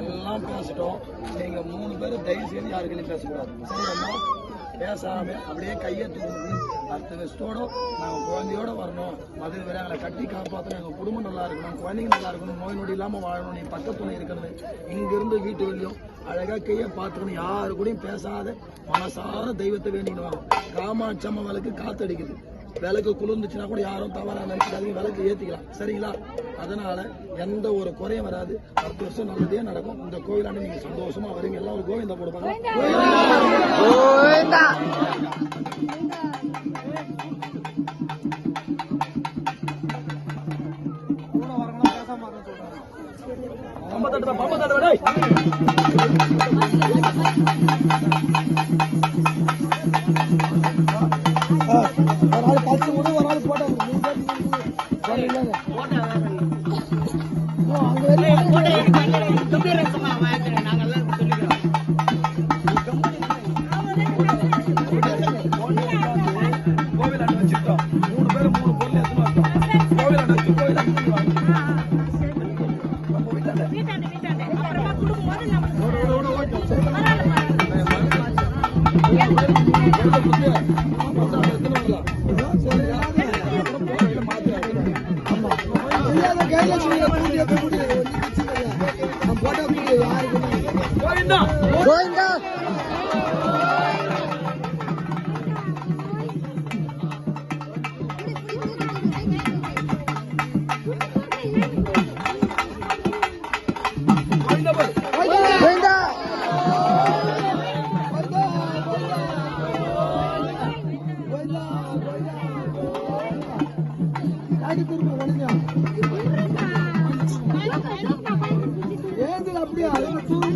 எல்லாம் பேசிட்டோம். நீங்க மூணு பேரும் தயவு செய்து யாருக்கையும் பேசக்கூடாது. பேசாம அப்படியே கையை தூக்கி பத்து வருஷத்தோட நாங்க குழந்தையோட வரணும். மதுரை வரை கட்டி காப்பாற்றணும் எங்க குடும்பம் நல்லா இருக்கணும். குழந்தைங்க நல்லா இருக்கணும். நோய் நொடி இல்லாம வாழணும். நீ பக்கத்துணை இருக்கணும் இங்க இருந்து வீட்டு வெளியும் அழகா கையை பார்த்துக்கணும். யாரு கூடயும் பேசாத மனசார தெய்வத்தை வேண்டிட்டு வரும் காமாட்சி அம்மா விளக்கு காத்தடிக்குது. விளக்கு குளிர்ந்துச்சுன்னா கூட யாரும் தவறா நினைச்சுக்காதீங்க விளக்கு ஏத்திக்கலாம். சரிங்களா? அதனால எந்த ஒரு குறையும் வராது. பத்து வருஷம் நல்லதே நடக்கும். இந்த கோயிலாண்டு நீங்க சந்தோஷமா வரீங்க எல்லாம் ஒரு கோவிந்தா போடுவாங்க பம்ப தட்டுடா, பம்ப தட்டுடா, டேய். ஆ, ஒரு ஆள் பத்து விடு, ஒரு ஆள் போட்டா விடு. கோவிந்தா. அப்படியே அதுக்கு